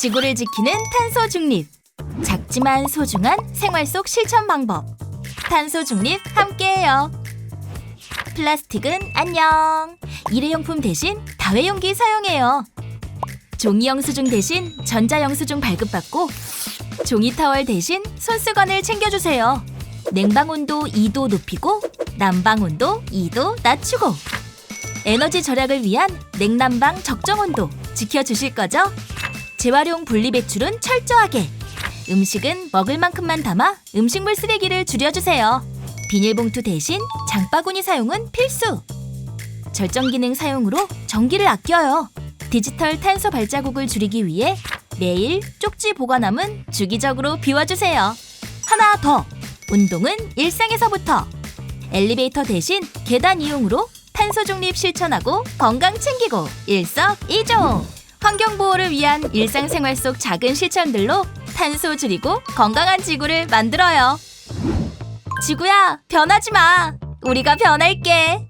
지구를 지키는 탄소 중립. 작지만 소중한 생활 속 실천 방법. 탄소 중립 함께해요. 플라스틱은 안녕. 일회용품 대신 다회용기 사용해요. 종이 영수증 대신 전자 영수증 발급받고 종이 타월 대신 손수건을 챙겨주세요. 냉방 온도 2도 높이고 난방 온도 2도 낮추고 에너지 절약을 위한 냉난방 적정 온도 지켜주실 거죠? 재활용 분리 배출은 철저하게 음식은 먹을 만큼만 담아 음식물 쓰레기를 줄여주세요. 비닐봉투 대신 장바구니 사용은 필수. 절전 기능 사용으로 전기를 아껴요. 디지털 탄소 발자국을 줄이기 위해 매일 쪽지 보관함은 주기적으로 비워주세요. 하나 더! 운동은 일상에서부터! 엘리베이터 대신 계단 이용으로 탄소 중립 실천하고 건강 챙기고 일석이조! 환경 보호를 위한 일상생활 속 작은 실천들로 탄소 줄이고 건강한 지구를 만들어요. 지구야, 변하지 마! 우리가 변할게!